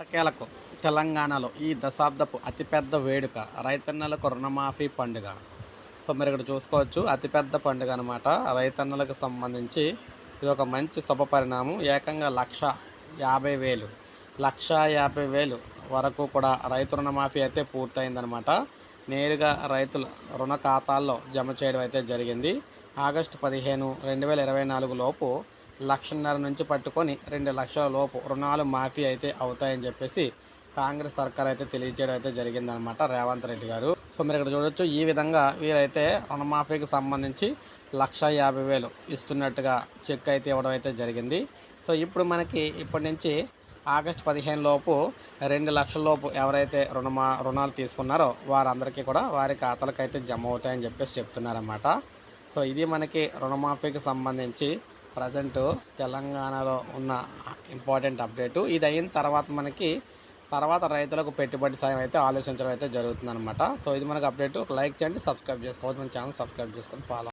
ఎట్టకేలకు తెలంగాణలో ఈ దశాబ్దపు అతిపెద్ద వేడుక రైతన్నలకు రుణమాఫీ పండుగ. సో మీరు ఇక్కడ చూసుకోవచ్చు అతిపెద్ద పండుగ అనమాట రైతన్నలకు సంబంధించి ఇది ఒక మంచి శుభ పరిణామం. ఏకంగా లక్ష యాభై వేలు లక్ష యాభై వేలు వరకు కూడా రైతు రుణమాఫీ అయితే పూర్తయిందనమాట నేరుగా రైతుల రుణ ఖాతాల్లో జమ చేయడం అయితే జరిగింది. ఆగస్టు పదిహేను రెండు వేల ఇరవై నాలుగు లోపు లక్షన్నర నుంచి పట్టుకొని రెండు లక్షల లోపు రుణాలు మాఫీ అయితే అవుతాయని చెప్పేసి కాంగ్రెస్ సర్కార్ అయితే తెలియజేయడం అయితే జరిగిందనమాట రేవంత్ రెడ్డి గారు. సో మీరు ఇక్కడ చూడొచ్చు ఈ విధంగా వీరైతే రుణమాఫీకి సంబంధించి లక్ష యాభై వేలు ఇస్తున్నట్టుగా చెక్ అయితే ఇవ్వడం అయితే జరిగింది. సో ఇప్పుడు మనకి ఇప్పటి నుంచి ఆగస్ట్ పదిహేను లోపు రెండు లక్షల లోపు ఎవరైతే రుణమా రుణాలు తీసుకున్నారో వారందరికీ కూడా వారి ఖాతాలకు అయితే జమ అవుతాయని చెప్పేసి చెప్తున్నారన్నమాట. సో ఇది మనకి రుణమాఫీకి సంబంధించి ప్రజెంట్ తెలంగాణలో ఉన్న ఇంపార్టెంట్ అప్డేటు. ఇది అయిన తర్వాత మనకి తర్వాత రైతులకు పెట్టుబడి సాయం అయితే ఆలోచించడం అయితే జరుగుతుందన్నమాట. సో ఇది మనకు అప్డేట్. లైక్ చేయండి సబ్స్క్రైబ్ చేసుకోవచ్చు మన ఛానల్ సబ్స్క్రైబ్ చేసుకొని ఫాలో